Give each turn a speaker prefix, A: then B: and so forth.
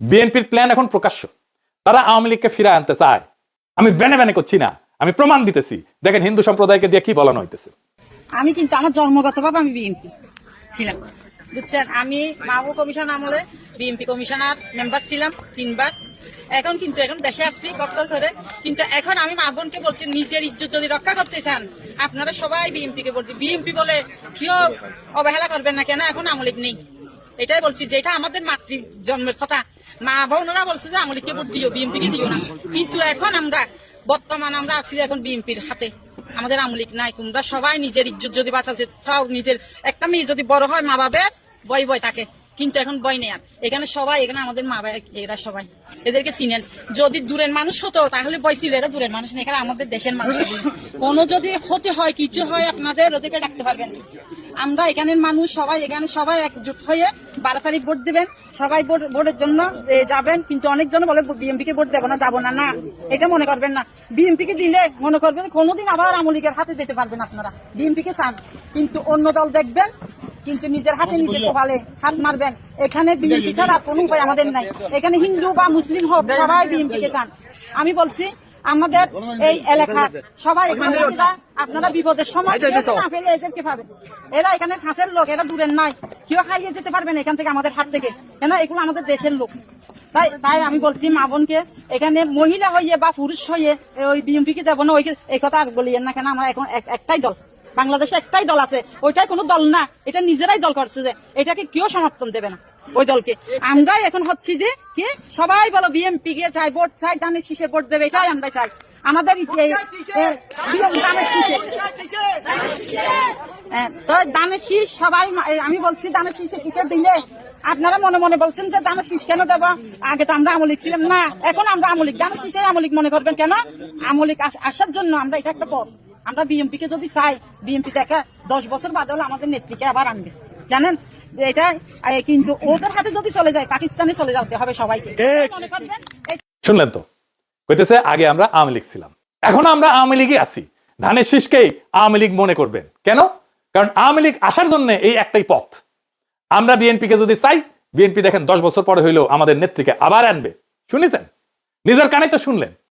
A: বিএনপির প্ল্যান এখন প্রকাশ্য। তারা আওয়ামী লীগকে ফিরে আনতে চায়। আমি ব্যানে ব্যানে করছি না। আমি প্রমাণ দিতেছি। দেখেন, হিন্দু সম্প্রদায়কে দিয়ে কি বলানো হইতেছে?
B: আমি কিন্তু আমার জন্মগতভাবে আমি বিএনপি ছিলাম। বুঝছেন? আমি মাহবুব কমিশন আমলে বিএনপি কমিশনার মেম্বার ছিলাম তিনবার। এখন কিন্তু এখন দেশে আসছি কষ্ট করে কিন্তু এখন আমি মা বোনকে বলছি, নিজের ইজ্জত যদি রক্ষা করতে চান, আপনারা সবাই বিএনপি কে বলছি বিএনপি বলে কেউ অবহেলা করবেন না কেন? এখন আমলিক নেই। এটাই বলছি যে এটা আমাদের মাতৃ জন্মের কথা। মা বোনরা বলছে যে আমলিকে ভোট দিও বিএনপি কে দিও না। কিন্তু এখন আমরা, বর্তমান আমরা আছি এখন বিএনপির হাতে। আমাদের আমলিক নাই তোমরা সবাই নিজের ইজ্জত যদি বাঁচাতে চাও, নিজের একটা মেয়ে যদি বড় হয় মা বাবের বই বই থাকে কিন্তু এখন বই নেই আর। এখানে সবাই, এখানে আমাদের মা বাবা এরা সবাই। এদেরকে চিনেন যদি দূরের মানুষ হতো, তাহলে বই ছিল, এরা দূরের মানুষ না এখানে আমাদের দেশের মানুষ কোনো যদি ক্ষতি হয়, কিছু হয়, আপনাদের ওদেরকে ডাকতে পারবেন। আমরা এখানের মানুষ, সবাই এখানে সবাই একজুট হয়ে বারো তারিখ ভোট দেবেন। সবাই ভোট, ভোটের জন্য যাবেন। কিন্তু অনেকজন বলে বিএমপি কে ভোট দেবো না, যাব না না। এটা মনে করবেন না। বিএমপি কে দিলে মনে করবেন, কোনোদিন আবার আমলিকের হাতে যেতে পারবেন আপনারা। বিএমপি কে চান। কিন্তু অন্য দল দেখবেন কিন্তু নিজের হাতে নিজে কপালে হাত মারবেন। এখানে বিএনপি ছাড়া কোনো উপায় আমাদের নাই। এখানে হিন্দু বা মুসলিম হোক সবাই বিএনপি কে চান। আমি বলছি আমাদের এই এলাকা সবাই এখানে আপনারা- বিপদের সময় কেউ না পেলে এদেরকে পাবেন এরা এখানে কাছের লোক এরা দূরের নাই। কেউ খাইয়ে যেতে পারবেন এখান থেকে আমাদের হাত থেকে। কেন? এগুলো আমাদের দেশের লোক। তাই তাই আমি বলছি মা বোনকে এখানে মহিলা হইয়ে বা পুরুষ হইয়ে ওই বিএমপি কে দেবো না ওই এই কথা আর বলিয়েন না কেন? আমরা এখন একটাই দল। বাংলাদেশে একটাই দল আছে ওইটাই কোনো দল না। এটা নিজেরাই দল করছে যে এটাকে কেউ সমর্থন দেবে না ওই দলকে। আমরাই এখন হচ্ছি যে কি? সবাই বলো বিএমপি কে চাই ভোট চাই দানের শীষে ভোট দেবে এটাই আমরা চাই। আমাদের দানের হ্যাঁ, তো দানের শীষ সবাই আমি বলছি দানের শীষে টিকে দিলে আপনারা মনে মনে বলছেন যে দানের শীষ কেন দেবো? আগে তো আমরা আমলিক ছিলাম না এখন আমরা আমলিক। দানের শীষে আমলিক মনে করবেন কেন? আমলিক আস- আসার জন্য আমরা এটা একটা পথ। আমরা বিএমপি কে যদি চাই বিএমপি দেখা দশ বছর বাদে হলে আমাদের নেত্রীকে আবার আনবে। জানেন? এটা কিন্তু ওদের হাতে যদি চলে যায় পাকিস্তানে চলে যেতে হবে সবাইকে।
A: শুনলেন তো? কইতেছে আগে আমরা আওয়ামী লীগ ছিলাম। এখন আমরা আওয়ামী লীগই আছি। ধানের শীষকেই আওয়ামী লীগ মনে করবেন। কেন? কারণ আওয়ামী লীগ আসার জন্য এই একটাই পথ। আমরা বিএনপি কে যদি চাই বিএনপি দেখেন দশ বছর পরে হইলেও আমাদের নেত্রীকে আবার আনবে। শুনেছেন? নিজের কানে তো শুনলেন।